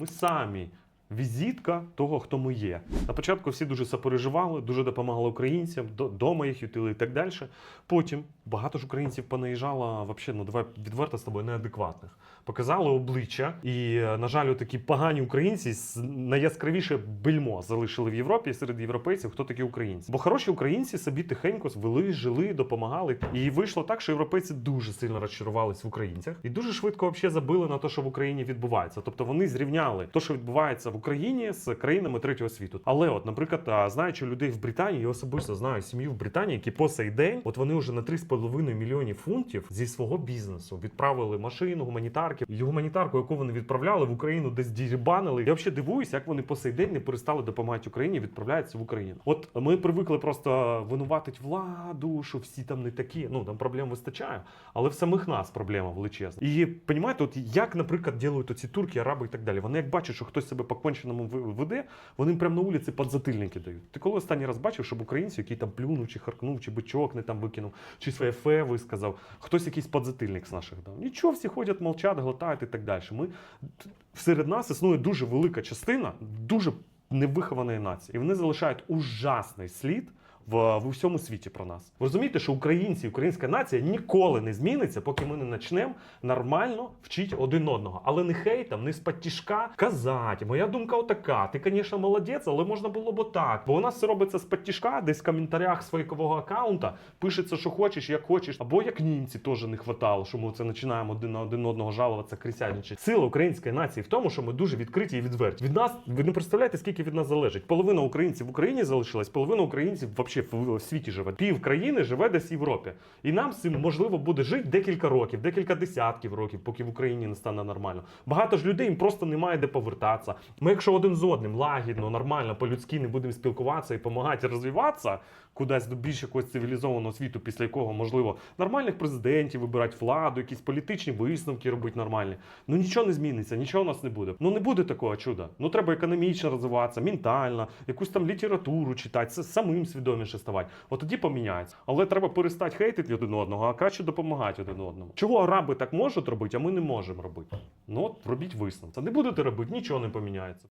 Ми самі. Візитка того, хто ми є. На початку всі дуже сопереживали, дуже допомагали українцям, до- дома їх ютили і так далі. Потім багато ж українців понаїжджало, вообще, ну давай відверто з тобою, неадекватних. Показали обличчя, і, е, на жаль, такі погані українці найяскравіше бельмо залишили в Європі серед європейців, хто такі українці. Бо хороші українці собі тихенько вели, жили, допомагали. І вийшло так, що європейці дуже сильно розчарувались в українцях і дуже швидко вообще забили на те, що в Україні відбувається. Тобто вони зрівняли те, що відбувається в Україні з країнами третього світу. Але, от, наприклад, знаючи людей в Британії, я особисто знаю сім'ю в Британії, які по сей день, от вони вже на 3,5 мільйонів фунтів зі свого бізнесу відправили машину, гуманітарки. І гуманітарку, яку вони відправляли в Україну, десь дірбанили. Я взагалі дивуюся, як вони по сей день не перестали допомагати Україні, відправляються в Україну. От ми привикли просто винуватить владу, що всі там не такі. Ну там проблем вистачає, але в самих нас проблема величезна. І понімаєте, от як, наприклад, ділають оці турки, араби і так далі. Вони як бачать, що хтось себе по конченому веде, вони прямо на вулиці подзатильники дають. Ти коли останній раз бачив, щоб українці, який там плюнув, чи харкнув, чи бичок не там викинув, чи своє фе висказав, хтось якийсь подзатильник з наших дав. Нічого, всі ходять, мовчать, глотають і так далі. Ми серед нас існує дуже велика частина, дуже невихованої нації, і вони залишають ужасний слід. В, в усьому світі про нас. Ви розумієте, що українці, українська нація ніколи не зміниться, поки ми не почнемо нормально вчити один одного. Але не хейтом, не з-під казати. Моя думка отака. Ти, звісно, молодець, але можна було б отак. Бо у нас все робиться з-під десь в коментарях з фейкового аккаунта пишеться, що хочеш, як хочеш. Або як німці теж не хватало, що ми це починаємо один на один одного жалуватися, крисяничати. Сила української нації в тому, що ми дуже відкриті і відверті. Від нас ви не представляєте, скільки від нас залежить. Половина українців в Україні залишилась, половина українців взагалі в, світі живе. Пів країни живе десь в Європі. І нам цим можливо буде жити декілька років, декілька десятків років, поки в Україні не стане нормально. Багато ж людей їм просто немає де повертатися. Ми, якщо один з одним лагідно, нормально, по-людськи не будемо спілкуватися і допомагати розвиватися кудись до більш якогось цивілізованого світу, після якого можливо нормальних президентів вибирати владу, якісь політичні висновки робити нормальні. Ну нічого не зміниться, нічого у нас не буде. Ну не буде такого чуда. Ну треба економічно розвиватися, ментально, якусь там літературу читати, самим свідоміше ставати. От тоді поміняється. Але треба перестати хейтити один одного, а краще допомагати один одному. Чого араби так можуть робити, а ми не можемо робити? Ну от робіть висновки. Не будете робити, нічого не поміняється.